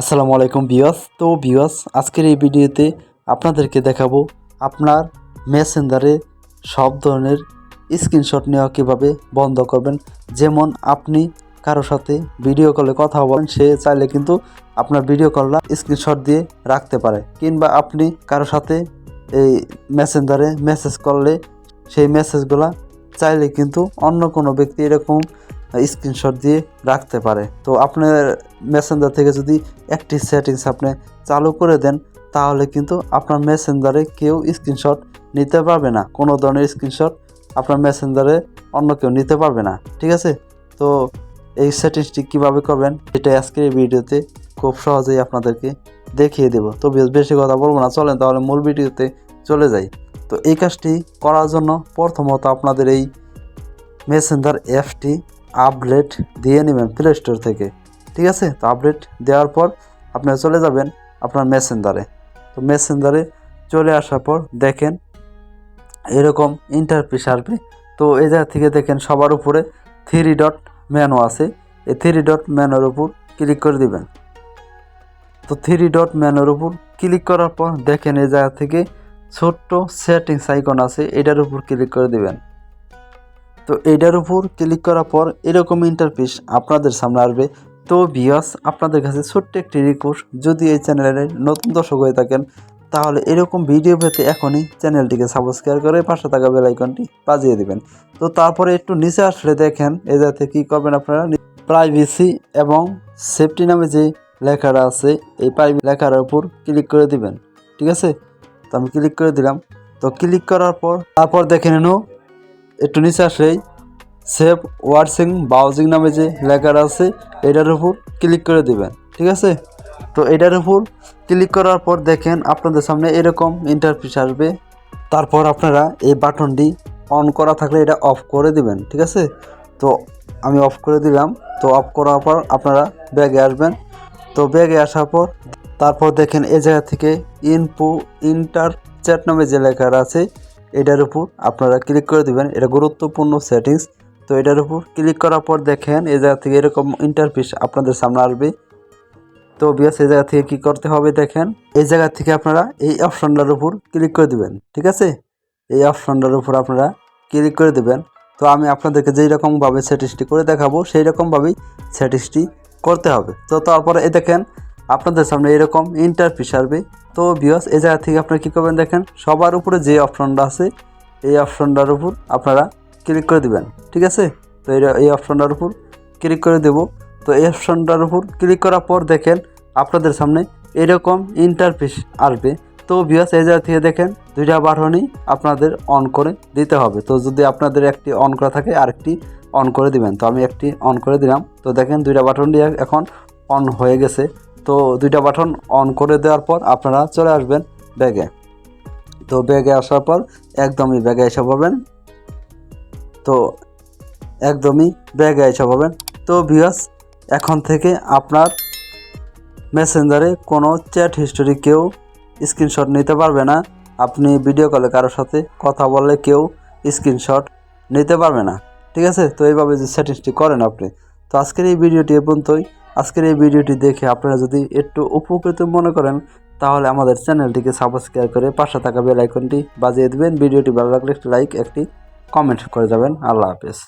আসসালামু আলাইকুম বিয়স তো বিয়স আজকের এই ভিডিওতে আপনাদেরকে দেখাবো আপনার মেসেঞ্জারে সব ধরনের স্ক্রিনশট নেওয়া কীভাবে বন্ধ করবেন। যেমন আপনি কারও সাথে ভিডিও কলে কথা বলেন, সে চাইলে কিন্তু আপনার ভিডিও কলটা স্ক্রিনশট দিয়ে রাখতে পারে। কিংবা আপনি কারও সাথে এই মেসেঞ্জারে মেসেজ করলে সেই মেসেজগুলা চাইলে কিন্তু অন্য কোনো ব্যক্তি এরকম স্ক্রিনশট দিয়ে রাখতে পারে। তো আপনার মেসেঞ্জার থেকে যদি একটি সেটিংস আপনি চালু করে দেন, তাহলে কিন্তু আপনার মেসেঞ্জারে কেউ স্ক্রিনশট নিতে পারবে না। কোনো ধরনের স্ক্রিনশট আপনার মেসেঞ্জারে অন্য কেউ নিতে পারবে না। ঠিক আছে? তো এই সেটিংসটি কীভাবে করবেন এটা আজকের এই ভিডিওতে খুব সহজেই আপনাদেরকে দেখিয়ে দেব। তো বেশি কথা বলব না। চলেন তাহলে মূল ভিডিওতে চলে যাই। তো এই কাজটি করার জন্য প্রথমত আপনাদের এই মেসেঞ্জার অ্যাপটি আপডেট দিয়ে নেবেন প্লে স্টোর থেকে, ঠিক আছে? তো আপডেট দেওয়ার পর আপনারা চলে যাবেন আপনার মেসেঞ্জারে তো মেসেঞ্জারে চলে আসার পর দেখেন এরকম ইন্টারপিস আসবে তো এই জায়গা থেকে দেখেন সবার উপরে থ্রি ডট ম্যানও আছে। এই থ্রি ডট ম্যানের উপর ক্লিক করে দিবেন। তো থ্রি ডট ম্যানের উপর ক্লিক করার পর দেখেন এই জায়গা থেকে ছোট্ট সেটিংস আইকন আছে, এটার উপর ক্লিক করে দিবেন। তো এটার উপর ক্লিক করার পর এরকম ইন্টারফেস আপনাদের সামনে আসবে। তো ভিওস আপনাদের কাছে ছোট্ট একটি রিকোয়েস্ট যদি এই চ্যানেলে নতুন দর্শক হয়ে থাকেন, তাহলে এরকম ভিডিও পেতে এখনই চ্যানেলটিকে সাবস্ক্রাইব করে পাশে থাকা বেলাইকনটি বাজিয়ে দিবেন। তো তারপরে একটু নিচে আসলে দেখেন, এই যাতে কী করবেন আপনারা? প্রাইভেসি এবং সেফটি নামে যে লেখাটা আছে, এই প্রাইভেট লেখার উপর ক্লিক করে দিবেন। ঠিক আছে? তো আমি ক্লিক করে দিলাম। তো ক্লিক করার পর, তারপর দেখে নেন একটু নিচে আসলেই সেভ ওয়ার্সিং ব্রাউজিং নামে যে লেখাটা আছে, এটার উপর ক্লিক করে দেবেন, ঠিক আছে? তো এটার উপর ক্লিক করার পর দেখেন আপনাদের সামনে এরকম ইন্টারফেস আসবে। তারপর আপনারা এই বাটনটি অন করা থাকলে এটা অফ করে দিবেন, ঠিক আছে? তো আমি অফ করে দিলাম, তো অফ করার পর আপনারা ব্যাগে আসবেন। তো ব্যাগে আসার পর তারপর দেখেন এই জায়গা থেকে ইনপু ইন্টার চ্যাট নামে যে লেখাটা আছে এটার উপর আপনারা ক্লিক করে দিবেন। এটা গুরুত্বপূর্ণ সেটিংস তো এটার উপর ক্লিক করার পর দেখেন, এই জায়গা থেকে এরকম ইন্টারফেস আপনাদের সামনে আসবে। তো বিয়াস এই জায়গা থেকে কি করতে হবে দেখেন, এই জায়গা থেকে আপনারা এই অপশনটার উপর ক্লিক করে দেবেন। ঠিক আছে? এই অপশনটার উপর আপনারা ক্লিক করে দেবেন। তো আমি আপনাদেরকে যেই রকমভাবে সেটিংসটি করে দেখাবো সেই রকমভাবেই সেটিংসটি করতে হবে। তো তারপরে এ দেখেন আপনাদের সামনে এরকম ইন্টারফেস আসবে তো বিয়াস এই জায়গা থেকে আপনারা কী করবেন দেখেন, সবার উপরে যে অপশনটা আছে, এই অপশনটার উপর আপনারা ক্লিক করে দিবেন, ঠিক আছে? তো এই অপশনটার উপর ক্লিক করে দেব। তো এই অপশনটার উপর ক্লিক করার পর দেখেন, আপনাদের সামনে এরকম ইন্টারফেস আসবে। তো বিয়াস এই জায়গা থেকে দেখেন, দুইটা বাটনই আপনাদের অন করে দিতে হবে। তো যদি আপনাদের একটি অন করা থাকে, আরেকটি অন করে দিবেন। তো আমি একটি অন করে দিলাম। তো দেখেন, দুইটা বাটনটি এখন অন হয়ে গেছে। তো দুইটা বাটন অন করে দেওয়ার পর আপনারা চলে আসবেন ব্যাগে তো ব্যাগে আসার পর একদমই ব্যাগে এসে পড়বেন। তো একদমই ব্যাগে এসে পাবেন তো ভিউয়ার্স এখন থেকে আপনার মেসেঞ্জারে কোনো চ্যাট হিস্টোরি কেউ স্ক্রিনশট নিতে পারবে না। আপনি ভিডিও কলে কারোর সাথে কথা বললে কেউ স্ক্রিনশট নিতে পারবে না। ঠিক আছে? তো এইভাবে যে সেটিংসটি করেন আপনি। তো আজকের এই ভিডিওটি এ পর্যন্তই। আজকের এই ভিডিওটি দেখে আপনারা যদি একটু উপকৃত মনে করেন, তাহলে আমাদের চ্যানেলটিকে সাবস্ক্রাইব করে পাশে থাকা বেল আইকনটি বাজিয়ে দেবেন। ভিডিওটি ভালো লাগলে একটি লাইক একটি কমেন্ট করে যাবেন। আল্লাহ হাফেজ।